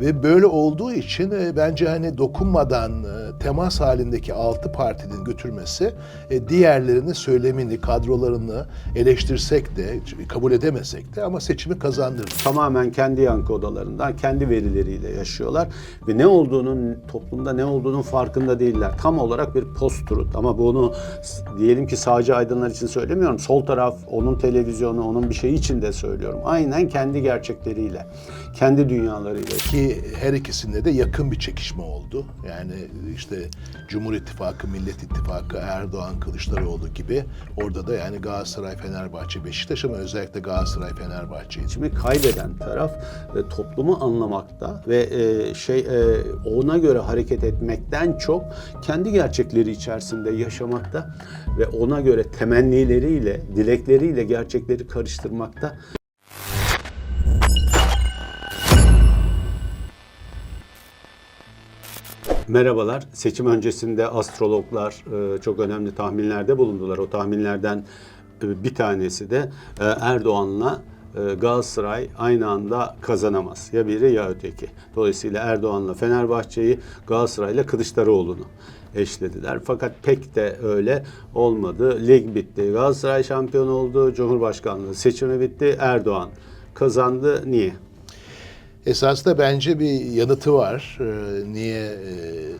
Ve böyle olduğu için e, bence hani dokunmadan e, temas halindeki altı partinin götürmesi e, diğerlerinin söylemini, kadrolarını eleştirsek de, kabul edemesek de ama seçimi kazandırdı. tamamen kendi yankı odalarından, kendi verileriyle yaşıyorlar ve ne olduğunun toplumda ne olduğunun farkında değiller. Tam olarak bir post truth ama bunu diyelim ki sağcı aydınlar için söylemiyorum. Sol taraf onun televizyonu, onun bir şeyi için de söylüyorum. Aynen kendi gerçekleriyle, kendi dünyalarıyla. Ki her ikisinde de yakın bir çekişme oldu. Yani işte Cumhur İttifakı, Millet İttifakı, Erdoğan, Kılıçdaroğlu gibi orada da yani Galatasaray, Fenerbahçe, Beşiktaş ama özellikle Galatasaray, Fenerbahçe'ydi. Şimdi kaybeden taraf e, toplumu anlamakta ve e, şey e, ona göre hareket etmekten çok kendi gerçekleri içerisinde yaşamakta ve ona göre temennileriyle, dilekleriyle gerçekleri karıştırmakta. Merhabalar. Seçim öncesinde astrologlar e, çok önemli tahminlerde bulundular. O tahminlerden e, bir tanesi de e, Erdoğan'la Galatasaray aynı anda kazanamaz. Ya biri ya öteki. Dolayısıyla Erdoğan'la Fenerbahçe'yi Galatasaray'la Kılıçdaroğlu'nu eşlediler. Fakat pek de öyle olmadı. Lig bitti. Galatasaray şampiyon oldu. Cumhurbaşkanlığı seçimi bitti. Erdoğan kazandı. Niye? Esasında bence bir yanıtı var. Ee, niye? E,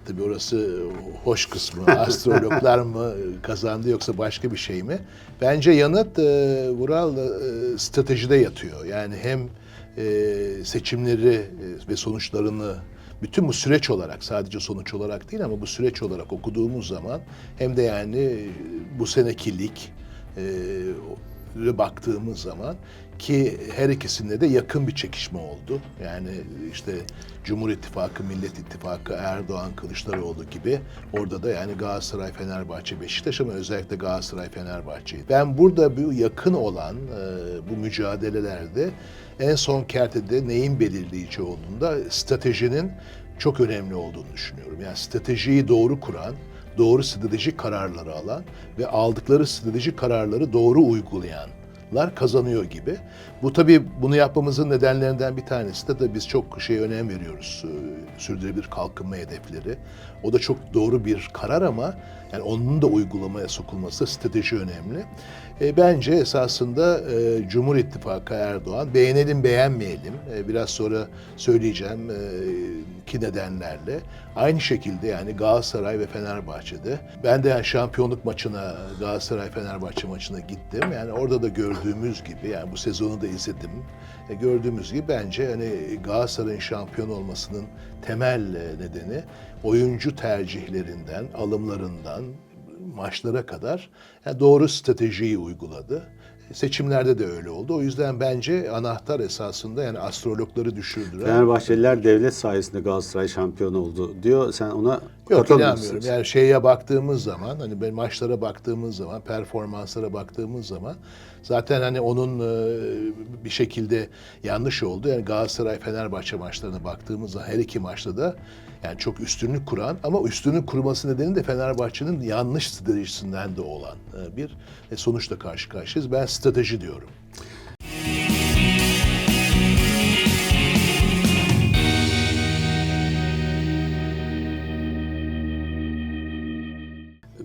tabii orası hoş kısmı. Astrologlar mı kazandı yoksa başka bir şey mi? Bence yanıt e, Vural e, stratejide yatıyor. Yani hem e, seçimleri e, ve sonuçlarını bütün bu süreç olarak sadece sonuç olarak değil ama bu süreç olarak okuduğumuz zaman hem de yani bu seneki lig e, ve baktığımız zaman ki her ikisinde de yakın bir çekişme oldu. Yani işte Cumhur İttifakı, Millet İttifakı, Erdoğan, Kılıçdaroğlu gibi orada da yani Galatasaray, Fenerbahçe, Beşiktaş ama özellikle Galatasaray, Fenerbahçe. Ben burada bu yakın olan e, bu mücadelelerde en son kertede neyin belirleyici olduğunda stratejinin çok önemli olduğunu düşünüyorum. Yani stratejiyi doğru kuran, doğru stratejik kararları alan ve aldıkları stratejik kararları doğru uygulayanlar kazanıyor gibi. Bu tabii bunu yapmamızın nedenlerinden bir tanesi de de biz çok şey önem veriyoruz. e, Sürdürülebilir kalkınma hedefleri. O da çok doğru bir karar ama yani onun da uygulamaya sokulması strateji önemli. E, bence esasında e, Cumhur İttifakı Erdoğan beğenelim beğenmeyelim e, biraz sonra söyleyeceğim e, ki nedenlerle. Aynı şekilde yani Galatasaray ve Fenerbahçe'de ben de yani şampiyonluk maçına Galatasaray Fenerbahçe maçına gittim. Yani orada da gördüğümüz gibi yani bu sezonu da izledim E, gördüğümüz gibi bence hani Galatasaray'ın şampiyon olmasının temel e, nedeni oyuncu tercihlerinden alımlarından maçlara kadar yani doğru stratejiyi uyguladı. Seçimlerde de öyle oldu. O yüzden bence anahtar esasında yani astrologları düşürdüren... Fenerbahçeliler devlet sayesinde Galatasaray şampiyon oldu diyor. Sen ona Yok inanmıyorum. Yani şeye baktığımız zaman hani ben maçlara baktığımız zaman, performanslara baktığımız zaman zaten hani onun e, bir şekilde yanlış oldu. Yani Galatasaray Fenerbahçe maçlarına baktığımız zaman her iki maçta da yani çok üstünlük kuran ama üstünlük kurması nedeni de Fenerbahçe'nin yanlış stratejisinden de olan e, bir e, sonuçla karşı karşıyayız. Ben strateji diyorum.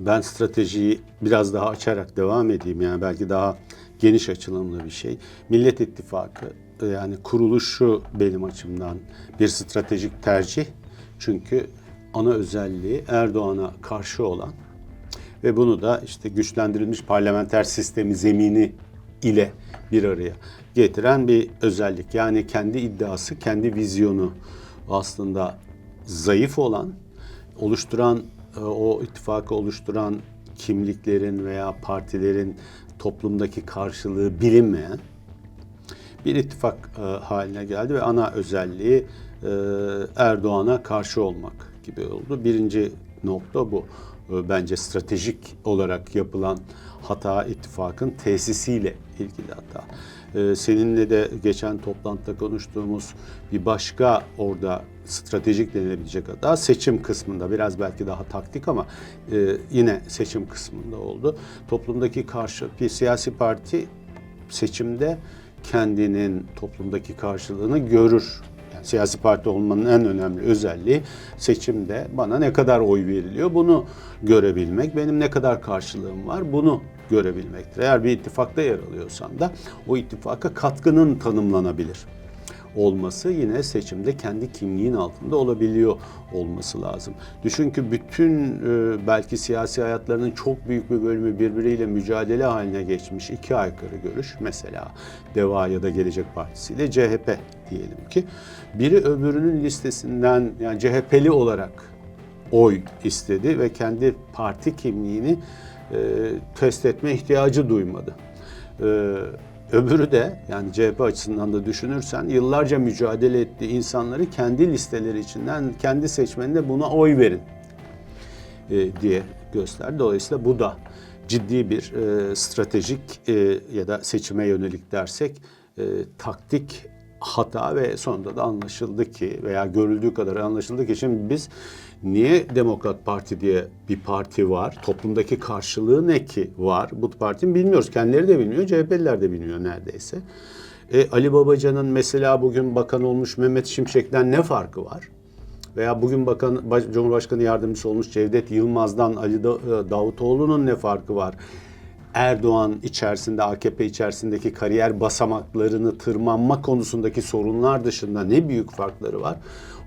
Ben stratejiyi biraz daha açarak devam edeyim. Yani belki daha geniş açılımlı bir şey. Millet İttifakı yani kuruluşu benim açımdan bir stratejik tercih. Çünkü ana özelliği Erdoğan'a karşı olan ve bunu da işte güçlendirilmiş parlamenter sistemi zemini ile bir araya getiren bir özellik. Yani kendi iddiası, kendi vizyonu aslında zayıf olan, oluşturan o ittifakı oluşturan kimliklerin veya partilerin toplumdaki karşılığı bilinmeyen bir ittifak e, haline geldi ve ana özelliği e, Erdoğan'a karşı olmak gibi oldu. Birinci nokta bu. E, bence stratejik olarak yapılan hata ittifakın tesisiyle ilgili hata. E, seninle de geçen toplantıda konuştuğumuz bir başka orada stratejik denilebilecek hata seçim kısmında biraz belki daha taktik ama e, yine seçim kısmında oldu. Toplumdaki karşı bir siyasi parti seçimde kendinin toplumdaki karşılığını görür Siyasi parti olmanın en önemli özelliği seçimde bana ne kadar oy veriliyor bunu görebilmek. Benim ne kadar karşılığım var bunu görebilmektir. Eğer bir ittifakta yer alıyorsan da o ittifaka katkının tanımlanabilir olması yine seçimde kendi kimliğin altında olabiliyor olması lazım. Düşün ki bütün e, belki siyasi hayatlarının çok büyük bir bölümü birbiriyle mücadele haline geçmiş iki aykırı görüş mesela Deva ya da Gelecek Partisi ile CHP diyelim ki biri öbürünün listesinden yani CHP'li olarak oy istedi ve kendi parti kimliğini e, test etme ihtiyacı duymadı. E, öbürü de yani CHP açısından da düşünürsen yıllarca mücadele ettiği insanları kendi listeleri içinden kendi seçmenine buna oy verin e, diye gösterdi. Dolayısıyla bu da ciddi bir e, stratejik e, ya da seçime yönelik dersek e, taktik hata ve sonunda da anlaşıldı ki veya görüldüğü kadar anlaşıldı ki şimdi biz niye Demokrat Parti diye bir parti var? Toplumdaki karşılığı ne ki var? Bu partinin bilmiyoruz. Kendileri de bilmiyor, CHP'liler de bilmiyor neredeyse. E, Ali Babacan'ın mesela bugün bakan olmuş Mehmet Şimşek'ten ne farkı var? Veya bugün Bakan Baş- Cumhurbaşkanı Yardımcısı olmuş Cevdet Yılmaz'dan Ali e, Davutoğlu'nun ne farkı var? Erdoğan içerisinde, AKP içerisindeki kariyer basamaklarını tırmanma konusundaki sorunlar dışında ne büyük farkları var?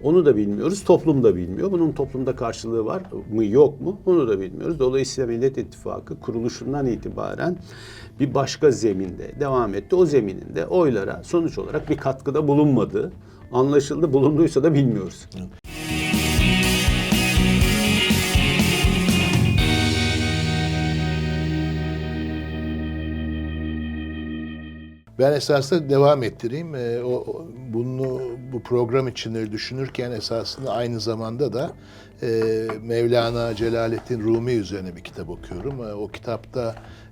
Onu da bilmiyoruz. Toplum da bilmiyor. Bunun toplumda karşılığı var mı yok mu? Onu da bilmiyoruz. Dolayısıyla Millet İttifakı kuruluşundan itibaren bir başka zeminde devam etti. O zemininde oylara sonuç olarak bir katkıda bulunmadığı anlaşıldı. Bulunduysa da bilmiyoruz. Ben esasında devam ettireyim. Ee, o, bunu bu program içinde düşünürken esasında aynı zamanda da e, Mevlana Celaleddin Rumi üzerine bir kitap okuyorum. E, o kitapta e,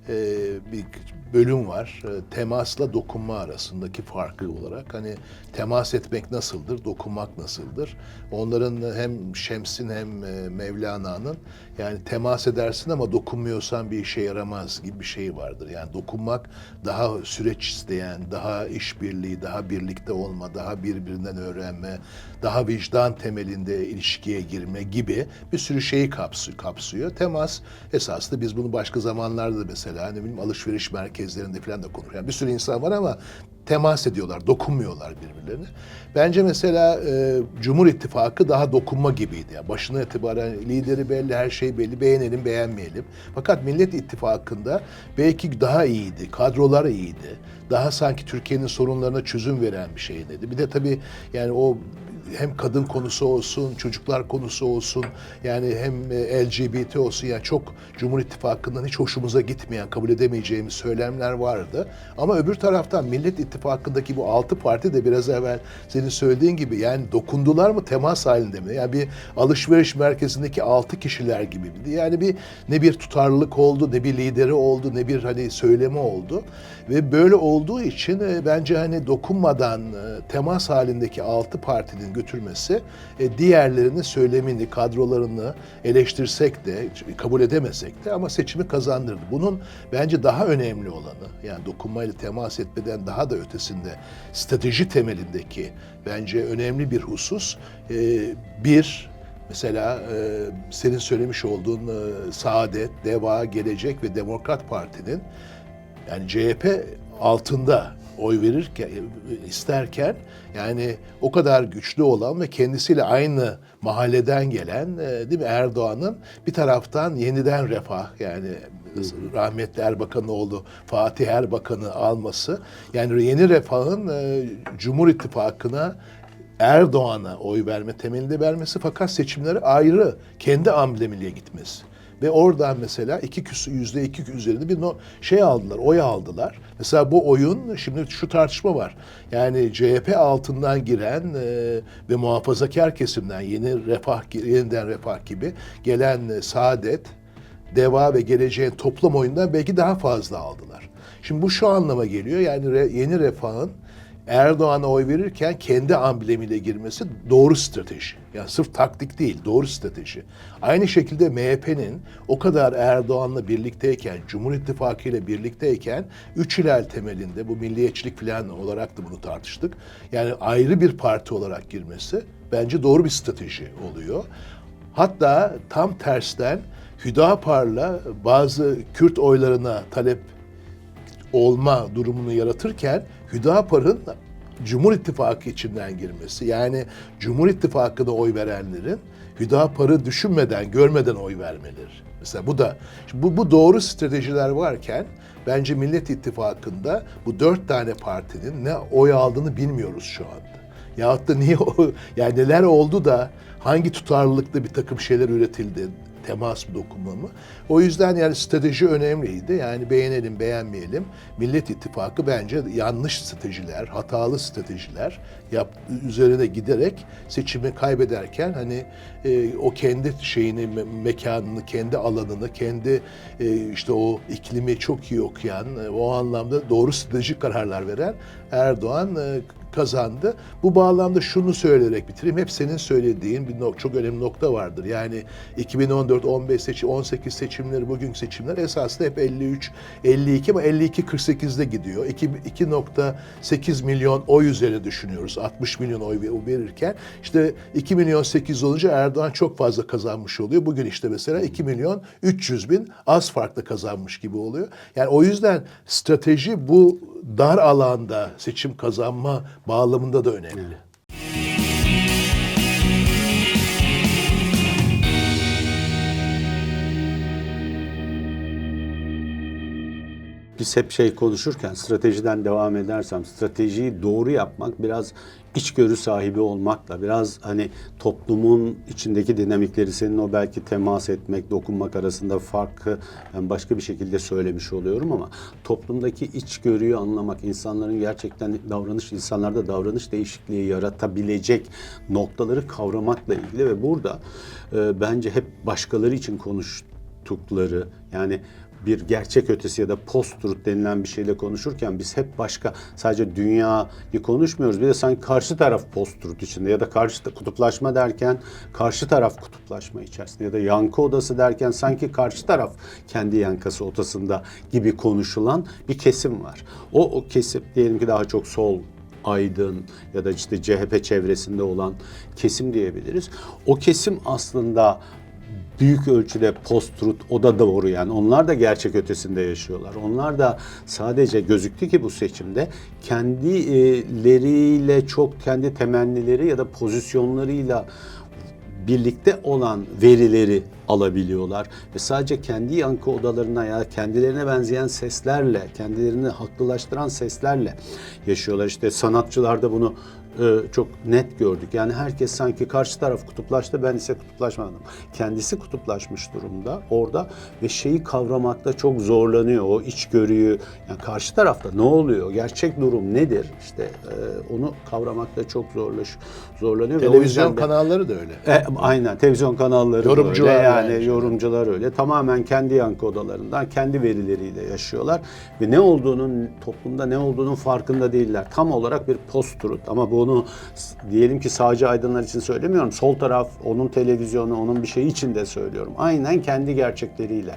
bir bölüm var. E, temasla dokunma arasındaki farkı olarak. Hani temas etmek nasıldır, dokunmak nasıldır? Onların hem Şems'in hem e, Mevlana'nın yani temas edersin ama dokunmuyorsan bir işe yaramaz gibi bir şey vardır. Yani dokunmak daha süreç isteyen, daha işbirliği, daha birlikte olma, daha birbirinden öğrenme, daha vicdan temelinde ilişkiye girme gibi bir sürü şeyi kapsıyor. kapsıyor. Temas esasında biz bunu başka zamanlarda da mesela ne bileyim alışveriş merkezlerinde falan da konuşuyoruz. Yani bir sürü insan var ama temas ediyorlar, dokunmuyorlar birbirlerine. Bence mesela e, Cumhur İttifakı daha dokunma gibiydi. Yani başına itibaren lideri belli, her şey belli, beğenelim, beğenmeyelim. Fakat Millet İttifakı'nda belki daha iyiydi, kadrolar iyiydi. Daha sanki Türkiye'nin sorunlarına çözüm veren bir şeydi. Bir de tabii yani o hem kadın konusu olsun, çocuklar konusu olsun, yani hem e, LGBT olsun yani çok Cumhur İttifakı'ndan hiç hoşumuza gitmeyen, kabul edemeyeceğimiz söylemler vardı. Ama öbür taraftan Millet İttifakı'ndaki bu altı parti de biraz evvel senin söylediğin gibi yani dokundular mı temas halinde mi? Yani bir alışveriş merkezindeki altı kişiler gibi? Yani bir ne bir tutarlılık oldu, ne bir lideri oldu, ne bir hani söylemi oldu. Ve böyle olduğu için e, bence hani dokunmadan e, temas halindeki altı partinin götürmesi e, diğerlerinin söylemini, kadrolarını eleştirsek de, kabul edemesek de ama seçimi kazandırdı. Bunun bence daha önemli olanı, yani dokunmayla temas etmeden daha da ötesinde strateji temelindeki bence önemli bir husus. e, Bir, Mesela e, senin söylemiş olduğun e, Saadet, Deva, Gelecek ve Demokrat Parti'nin yani CHP altında oy verirken isterken yani o kadar güçlü olan ve kendisiyle aynı mahalleden gelen e, değil mi Erdoğan'ın bir taraftan yeniden refah yani rahmetli Erbakan'ın oğlu Fatih Erbakan'ı alması yani yeni refahın e, Cumhur İttifakı'na Erdoğan'a oy verme temelinde vermesi fakat seçimleri ayrı kendi amblemiyle gitmesi. Ve oradan mesela iki küsü, yüzde iki üzerinde bir no, şey aldılar, oy aldılar. Mesela bu oyun, şimdi şu tartışma var. Yani CHP altından giren e, ve muhafazakar kesimden yeni refah, yeniden refah gibi gelen e, Saadet, Deva ve Geleceğin toplam oyundan belki daha fazla aldılar. Şimdi bu şu anlama geliyor. Yani re- yeni refahın Erdoğan'a oy verirken kendi amblemiyle girmesi doğru strateji. Yani sırf taktik değil, doğru strateji. Aynı şekilde MHP'nin o kadar Erdoğan'la birlikteyken, Cumhur İttifakı ile birlikteyken üç hilal temelinde bu milliyetçilik falan olarak da bunu tartıştık. Yani ayrı bir parti olarak girmesi bence doğru bir strateji oluyor. Hatta tam tersten Hüdapar'la bazı Kürt oylarına talep olma durumunu yaratırken Hüdapar'ın Cumhur İttifakı içinden girmesi. Yani Cumhur İttifakı'na oy verenlerin Hüdapar'ı düşünmeden, görmeden oy vermeleri. Mesela bu da, bu, bu doğru stratejiler varken bence Millet İttifakı'nda bu dört tane partinin ne oy aldığını bilmiyoruz şu anda. Yahut da niye yani neler oldu da hangi tutarlılıkta bir takım şeyler üretildi, temas mı dokunma mı? O yüzden yani strateji önemliydi. Yani beğenelim beğenmeyelim. Millet İttifakı bence yanlış stratejiler, hatalı stratejiler yap, üzerine giderek seçimi kaybederken hani e, o kendi şeyini, me- mekanını, kendi alanını, kendi e, işte o iklimi çok iyi okuyan, e, o anlamda doğru stratejik kararlar veren Erdoğan e, kazandı. Bu bağlamda şunu söyleyerek bitireyim. Hep senin söylediğin bir nok- çok önemli nokta vardır. Yani 2014, 15 seçim, 18 seçimleri, bugünkü seçimler esasında hep 53, 52 ama 52 48'de gidiyor. 2 2.8 milyon oy üzerine düşünüyoruz. 60 milyon oy ver- verirken işte 2 milyon 8 olunca Erdoğan çok fazla kazanmış oluyor. Bugün işte mesela 2 milyon 300 bin az farklı kazanmış gibi oluyor. Yani o yüzden strateji bu dar alanda seçim kazanma bağlamında da önemli. Biz hep şey konuşurken stratejiden devam edersem stratejiyi doğru yapmak biraz içgörü sahibi olmakla biraz hani toplumun içindeki dinamikleri senin o belki temas etmek, dokunmak arasında farkı ben başka bir şekilde söylemiş oluyorum ama toplumdaki içgörüyü anlamak, insanların gerçekten davranış, insanlarda davranış değişikliği yaratabilecek noktaları kavramakla ilgili ve burada e, bence hep başkaları için konuştukları yani bir gerçek ötesi ya da post-truth denilen bir şeyle konuşurken biz hep başka sadece dünyayı konuşmuyoruz. Bir de sanki karşı taraf post-truth içinde ya da karşı kutuplaşma derken karşı taraf kutuplaşma içerisinde ya da yankı odası derken sanki karşı taraf kendi yankası odasında gibi konuşulan bir kesim var. O, o kesim diyelim ki daha çok sol aydın ya da işte CHP çevresinde olan kesim diyebiliriz. O kesim aslında büyük ölçüde post-truth o da doğru yani. Onlar da gerçek ötesinde yaşıyorlar. Onlar da sadece gözüktü ki bu seçimde kendileriyle çok kendi temennileri ya da pozisyonlarıyla birlikte olan verileri alabiliyorlar ve sadece kendi yankı odalarına ya kendilerine benzeyen seslerle, kendilerini haklılaştıran seslerle yaşıyorlar. İşte sanatçılarda bunu çok net gördük. Yani herkes sanki karşı taraf kutuplaştı, ben ise kutuplaşmadım. Kendisi kutuplaşmış durumda orada ve şeyi kavramakta çok zorlanıyor. O içgörüyü, yani karşı tarafta ne oluyor, gerçek durum nedir? İşte e, onu kavramakta çok zorlaş, zorlanıyor. ve o Televizyon yüzden de- kanalları da öyle. e, aynen televizyon kanalları Yorumcular öyle yani yani. yorumcular öyle tamamen kendi yankı odalarından kendi verileriyle yaşıyorlar ve ne olduğunun toplumda ne olduğunun farkında değiller. Tam olarak bir post ama bunu diyelim ki sağcı aydınlar için söylemiyorum. Sol taraf onun televizyonu onun bir şeyi için de söylüyorum. Aynen kendi gerçekleriyle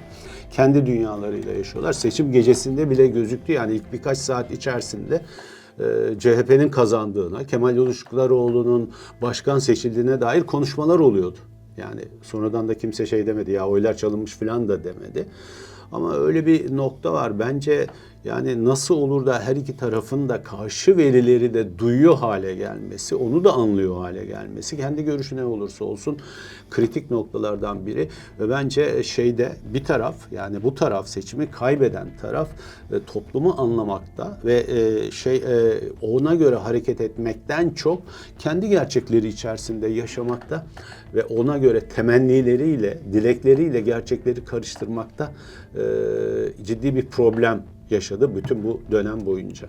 kendi dünyalarıyla yaşıyorlar. Seçim gecesinde bile gözüktü yani ilk birkaç saat içerisinde e, CHP'nin kazandığına, Kemal Kılıçdaroğlu'nun başkan seçildiğine dair konuşmalar oluyordu. Yani sonradan da kimse şey demedi ya oylar çalınmış falan da demedi. Ama öyle bir nokta var. Bence yani nasıl olur da her iki tarafın da karşı verileri de duyuyor hale gelmesi, onu da anlıyor hale gelmesi, kendi görüşü ne olursa olsun kritik noktalardan biri. Ve bence şeyde bir taraf yani bu taraf seçimi kaybeden taraf e, toplumu anlamakta ve e, şey e, ona göre hareket etmekten çok kendi gerçekleri içerisinde yaşamakta ve ona göre temennileriyle, dilekleriyle gerçekleri karıştırmakta e, ciddi bir problem yaşadı bütün bu dönem boyunca.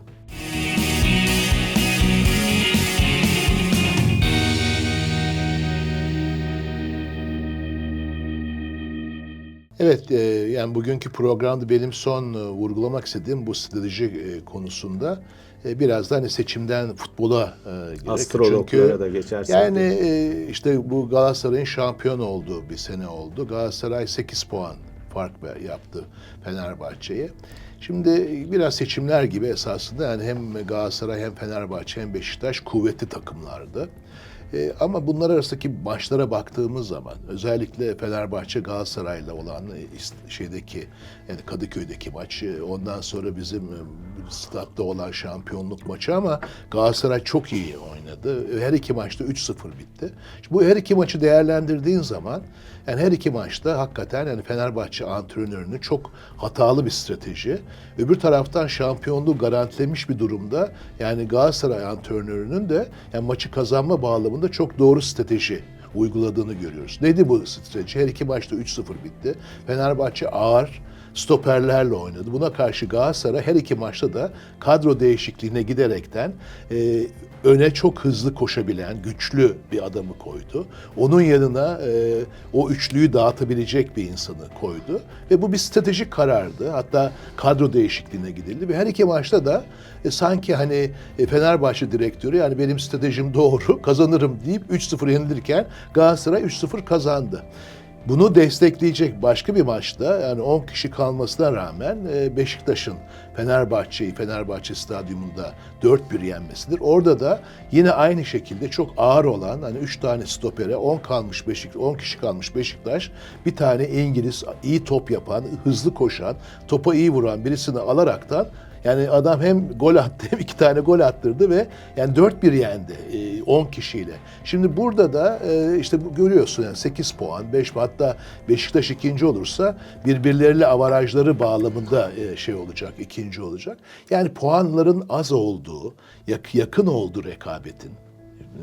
Evet, e, yani bugünkü programda benim son e, vurgulamak istediğim bu strateji e, konusunda e, biraz da hani seçimden futbola e, da geçersek Yani e, işte bu Galatasaray'ın şampiyon olduğu bir sene oldu. Galatasaray 8 puan fark yaptı Fenerbahçe'ye. Şimdi biraz seçimler gibi esasında yani hem Galatasaray hem Fenerbahçe hem Beşiktaş kuvvetli takımlardı. E, ama bunlar arasındaki maçlara baktığımız zaman özellikle Fenerbahçe Galatasaray'la olan e, şeydeki yani Kadıköy'deki maç ondan sonra bizim e, statta olan şampiyonluk maçı ama Galatasaray çok iyi oynadı. Her iki maçta 3-0 bitti. Şimdi bu her iki maçı değerlendirdiğin zaman yani her iki maçta hakikaten yani Fenerbahçe antrenörünün çok hatalı bir strateji. Öbür taraftan şampiyonluğu garantilemiş bir durumda. Yani Galatasaray antrenörünün de yani maçı kazanma bağlamında çok doğru strateji uyguladığını görüyoruz. Neydi bu strateji? Her iki maçta 3-0 bitti. Fenerbahçe ağır stoperlerle oynadı. Buna karşı Galatasaray her iki maçta da kadro değişikliğine giderekten e, öne çok hızlı koşabilen, güçlü bir adamı koydu. Onun yanına e, o üçlüyü dağıtabilecek bir insanı koydu. Ve bu bir stratejik karardı. Hatta kadro değişikliğine gidildi. Ve her iki maçta da e, sanki hani e, Fenerbahçe direktörü yani benim stratejim doğru, kazanırım deyip 3-0 yenilirken Galatasaray 3-0 kazandı. Bunu destekleyecek başka bir maçta yani 10 kişi kalmasına rağmen e, Beşiktaş'ın Fenerbahçe'yi Fenerbahçe Stadyumunda 4-1 yenmesidir. Orada da yine aynı şekilde çok ağır olan hani 3 tane stopere 10 kalmış Beşik 10 kişi kalmış Beşiktaş bir tane İngiliz iyi top yapan, hızlı koşan, topa iyi vuran birisini alaraktan yani adam hem gol attı hem iki tane gol attırdı ve yani 4-1 yendi e, 10 kişiyle. Şimdi burada da e, işte bu görüyorsun yani 8 puan, 5 hatta Beşiktaş ikinci olursa birbirleriyle avarajları bağlamında e, şey olacak, ikinci olacak. Yani puanların az olduğu, yak- yakın olduğu rekabetin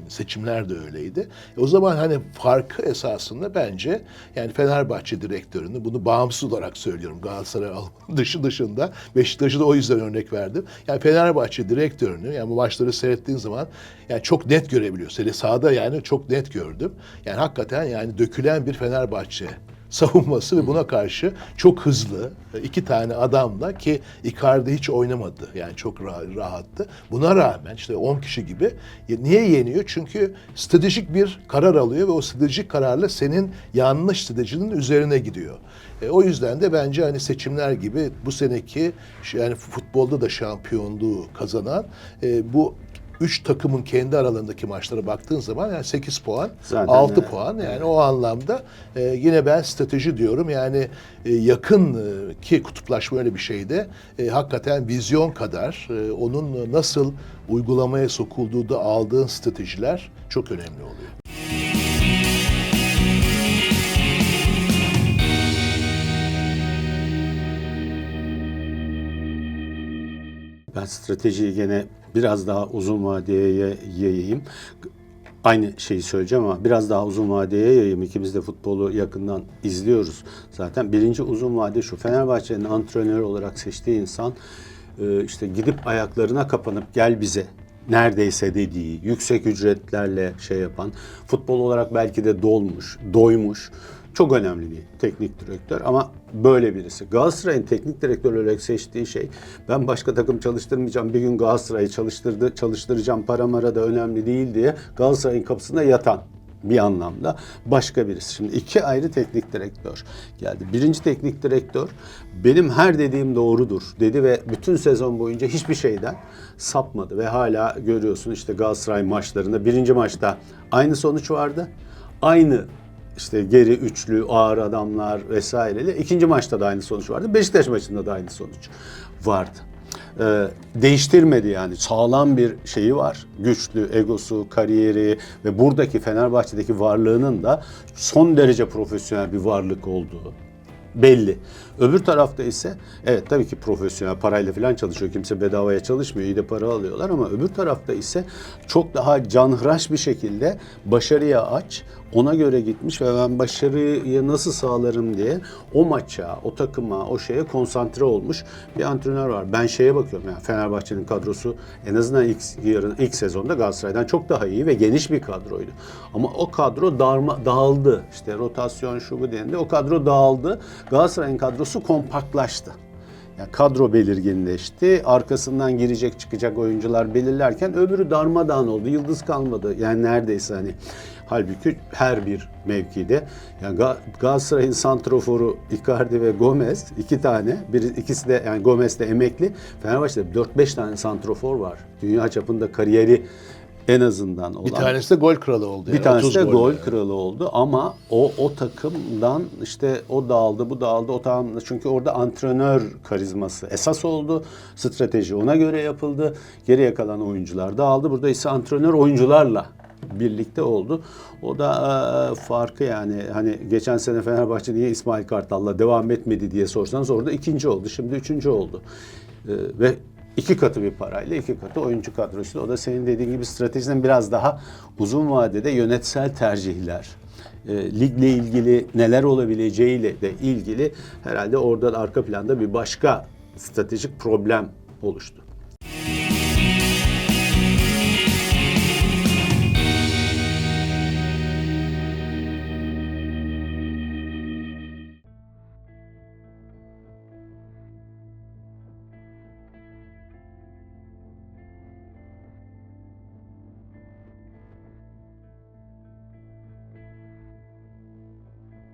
Seçimler de öyleydi. E o zaman hani farkı esasında bence yani Fenerbahçe direktörünü bunu bağımsız olarak söylüyorum Galatasaray dışı dışında Beşiktaş'ı da o yüzden örnek verdim. Yani Fenerbahçe direktörünü yani bu maçları seyrettiğin zaman yani çok net görebiliyorsun. Hele sahada yani çok net gördüm. Yani hakikaten yani dökülen bir Fenerbahçe savunması ve buna karşı çok hızlı iki tane adamla ki Icardi hiç oynamadı. Yani çok ra- rahattı. Buna rağmen işte 10 kişi gibi niye yeniyor? Çünkü stratejik bir karar alıyor ve o stratejik kararla senin yanlış stratejinin üzerine gidiyor. E, o yüzden de bence hani seçimler gibi bu seneki yani futbolda da şampiyonluğu kazanan e, bu üç takımın kendi aralarındaki maçlara baktığın zaman yani 8 puan, Zaten 6 evet. puan yani o anlamda e, yine ben strateji diyorum yani e, yakın e, ki kutuplaşma öyle bir şeyde e, hakikaten vizyon kadar e, onun nasıl uygulamaya sokulduğu da aldığın stratejiler çok önemli oluyor. Ben stratejiyi gene biraz daha uzun vadeye yayayım. Aynı şeyi söyleyeceğim ama biraz daha uzun vadeye yayayım. İkimiz de futbolu yakından izliyoruz zaten. Birinci uzun vade şu. Fenerbahçe'nin antrenör olarak seçtiği insan e, işte gidip ayaklarına kapanıp gel bize neredeyse dediği, yüksek ücretlerle şey yapan, futbol olarak belki de dolmuş, doymuş, çok önemli bir teknik direktör ama böyle birisi. Galatasaray'ın teknik direktör olarak seçtiği şey ben başka takım çalıştırmayacağım bir gün Galatasaray'ı çalıştırdı, çalıştıracağım para mara da önemli değil diye Galatasaray'ın kapısına yatan bir anlamda başka birisi. Şimdi iki ayrı teknik direktör geldi. Birinci teknik direktör benim her dediğim doğrudur dedi ve bütün sezon boyunca hiçbir şeyden sapmadı ve hala görüyorsun işte Galatasaray maçlarında birinci maçta aynı sonuç vardı. Aynı işte geri üçlü, ağır adamlar vesaireyle. ikinci maçta da aynı sonuç vardı. Beşiktaş maçında da aynı sonuç vardı. Ee, değiştirmedi yani. Sağlam bir şeyi var. Güçlü, egosu, kariyeri ve buradaki Fenerbahçe'deki varlığının da son derece profesyonel bir varlık olduğu belli. Öbür tarafta ise evet tabii ki profesyonel parayla falan çalışıyor. Kimse bedavaya çalışmıyor. iyi de para alıyorlar ama öbür tarafta ise çok daha canhıraş bir şekilde başarıya aç. Ona göre gitmiş ve ben başarıyı nasıl sağlarım diye o maça, o takıma, o şeye konsantre olmuş bir antrenör var. Ben şeye bakıyorum yani Fenerbahçe'nin kadrosu en azından ilk yarın ilk sezonda Galatasaray'dan çok daha iyi ve geniş bir kadroydu. Ama o kadro darma, dağıldı. İşte rotasyon şu bu dendi. O kadro dağıldı. Galatasaray'ın kadrosu kompaktlaştı. Yani kadro belirginleşti. Arkasından girecek çıkacak oyuncular belirlerken öbürü darmadağın oldu. Yıldız kalmadı. Yani neredeyse hani halbuki her bir mevkide yani Ga- Galatasaray'ın santroforu Icardi ve Gomez iki tane. Biri, ikisi de yani Gomez de emekli. Fenerbahçe'de 4-5 tane santrofor var. Dünya çapında kariyeri en azından olan. Bir tanesi de gol kralı oldu. Bir yani, tanesi 30 de gol gol yani. kralı oldu ama o o takımdan işte o dağıldı, bu dağıldı, o tamamladı. Çünkü orada antrenör karizması esas oldu. Strateji ona göre yapıldı. Geriye kalan oyuncular dağıldı. Burada ise antrenör oyuncularla birlikte oldu. O da e, farkı yani hani geçen sene Fenerbahçe niye İsmail Kartal'la devam etmedi diye sorsanız orada ikinci oldu. Şimdi üçüncü oldu. E, ve iki katı bir parayla iki katı oyuncu kadrosuyla. O da senin dediğin gibi stratejiden biraz daha uzun vadede yönetsel tercihler. E, ligle ilgili neler olabileceğiyle de ilgili herhalde orada arka planda bir başka stratejik problem oluştu.